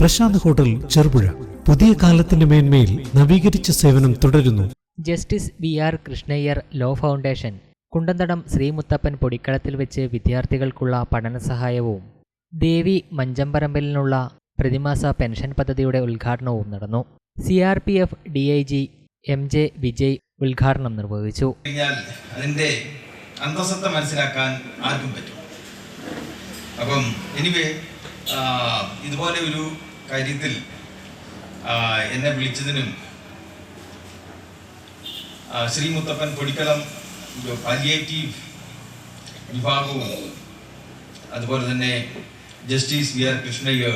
Prashant hotel Cherupuzha. പുതിയ കാലത്തിന്റെ മേന്മയിൽ നവീകരിച്ച സേവനം തുടരുന്നു. Justice V R Krishna Iyer law foundation Kundanthadam Sreemuthappan പൊടിക്കളത്തിൽ വെച്ച് വിദ്യാർത്ഥികൾക്കുള്ള പഠന സഹായവും ദേവി മഞ്ചമ്പറമ്പലിനുള്ള പ്രതിമാസ പെൻഷൻ പദ്ധതിയുടെ ഉദ്ഘാടനവും നടന്നു. C R P F D I G M J Vijay ഉദ്ഘാടനം നിർവഹിച്ചു. അതിന്റെ അന്തസത്ത മനസ്സിലാക്കാൻ ആർക്കും പറ്റും. അപ്പം എനിവേ ഇതുപോലെ ഒരു കാര്യത്തിൽ എന്നെ വിളിച്ചതിനും ശ്രീ മുത്തപ്പൻ പൊടിക്കളം പാലിയേറ്റീവ് വിഭാഗവും അതുപോലെ തന്നെ ജസ്റ്റിസ് വി ആർ കൃഷ്ണയ്യർ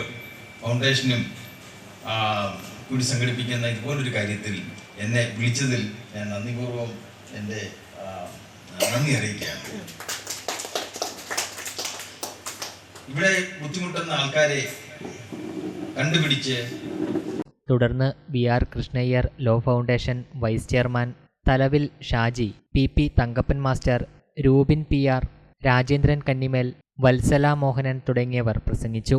ഫൗണ്ടേഷനും കൂടി സംഘടിപ്പിക്കുന്ന ഇതുപോലൊരു കാര്യത്തിൽ എന്നെ വിളിച്ചതിൽ ഞാൻ നന്ദിപൂർവം എന്റെ നന്ദി അറിയിക്കുകയാണ്. ഇവിടെ ബുദ്ധിമുട്ടുന്ന ആൾക്കാരെ കണ്ടുപിടിച്ച്. തുടർന്ന് V R Krishna Iyer law foundation vice chairman തലവിൽ Shaji P P Thankappan master Rupin P R Rajendran Kannimel Vatsala Mohanan തുടങ്ങിയവർ പ്രസംഗിച്ചു.